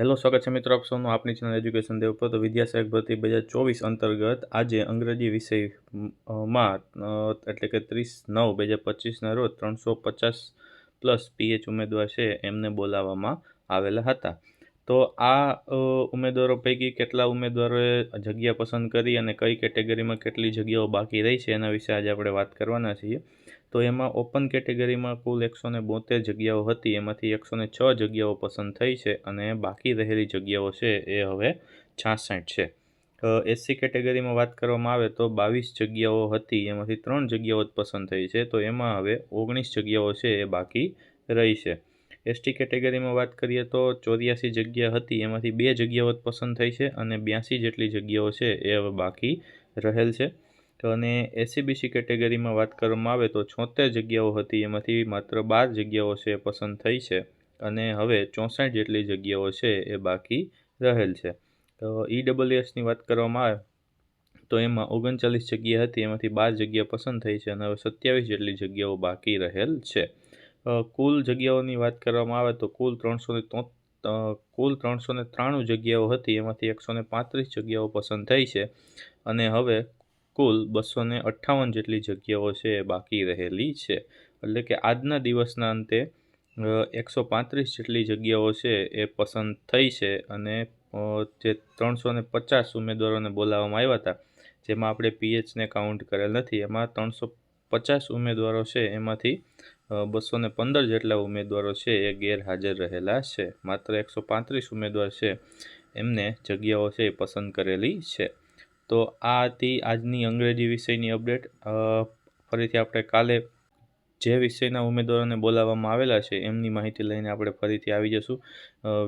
Hello, સ્વાગત છે મિત્રો આપ આપણી ચેનલ એજ્યુકેશન દેવ પર. તો વિદ્યાસહાયક ભરતી બે હજાર ચોવીસ અંતર્ગત આજે અંગ્રેજી વિષયમાં એટલે કે ત્રીસ નવ બે હજાર પચીસના રોજ ત્રણસો પચાસ પ્લસ પીએચ ઉમેદવાર છે એમને બોલાવવામાં આવેલા હતા. તો આ ઉમેદવારો પૈકી કેટલા ઉમેદવારોએ જગ્યા પસંદ કરી અને કઈ કેટેગરીમાં કેટલી જગ્યાઓ બાકી રહી છે એના વિશે આજે આપણે વાત કરવાના છીએ. તો એમાં ઓપન કેટેગરીમાં કુલ એકસો ને બોતેર જગ્યાઓ હતી. એમાંથી એકસો ને છ જગ્યાઓ પસંદ થઈ છે અને બાકી રહેલી જગ્યાઓ છે એ હવે છાસઠ છે. એસસી કેટેગરીમાં વાત કરવામાં આવે તો બાવીસ જગ્યાઓ હતી. એમાંથી ત્રણ જગ્યાઓ જ પસંદ થઈ છે. તો એમાં હવે ઓગણીસ જગ્યાઓ છે એ બાકી રહી છે. એસટી કેટેગરીમાં વાત કરીએ તો ચોર્યાસી જગ્યા હતી. એમાંથી બે જગ્યાઓ જ પસંદ થઈ છે અને બ્યાસી જેટલી જગ્યાઓ છે એ હવે બાકી રહેલ છે. તો અને એસીબીસી કેટેગરીમાં વાત કરવામાં આવે તો છોતેર જગ્યાઓ હતી. એમાંથી માત્ર બાર જગ્યાઓ છે, પસંદ થઈ છે. અને હવે ચોસઠ જેટલી જગ્યાઓ છે એ બાકી રહેલ છે. તો ઈડબ્લ્યુએસની વાત કરવામાં આવે તો એમાં ઓગણચાલીસ જગ્યા હતી. એમાંથી બાર જગ્યા પસંદ થઈ છે અને હવે સત્યાવીસ જેટલી જગ્યાઓ બાકી રહેલ છે. કુલ જગ્યાઓની વાત કરવામાં આવે તો કુલ ત્રણસો ને કુલ ત્રણસો ને ત્રાણું જગ્યાઓ હતી. એમાંથી એકસો પાંત્રીસ જગ્યાઓ પસંદ થઈ છે. અને હવે કુલ બસો ને અઠ્ઠાવન જેટલી જગ્યાઓ છે એ બાકી રહેલી છે. એટલે કે આજના દિવસના અંતે એકસો પાંત્રીસ જેટલી જગ્યાઓ છે એ પસંદ થઈ છે અને જે ત્રણસો ને પચાસ ઉમેદવારોને બોલાવવામાં આવ્યા હતા, જેમાં આપણે પીએચને કાઉન્ટ કરેલ નથી, એમાં ત્રણસો પચાસ ઉમેદવારો છે, એમાંથી બસો ને પંદર જેટલા ઉમેદવારો છે એ ગેરહાજર રહેલા છે. માત્ર એકસો પાંત્રીસ ઉમેદવાર છે એમને જગ્યાઓ છે એ પસંદ કરેલી છે. તો આ હતી આજની અંગ્રેજી વિષયની અપડેટ. ફરીથી આપણે કાલે જે વિષયના ઉમેદવારોને બોલાવવામાં આવેલા છે એમની માહિતી લઈને આપણે ફરીથી આવી જશું.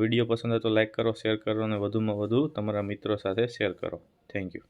વીડિયો પસંદ હોય તો લાઇક કરો, શેર કરો અને વધુમાં વધુ તમારા મિત્રો સાથે શેર કરો. Thank you.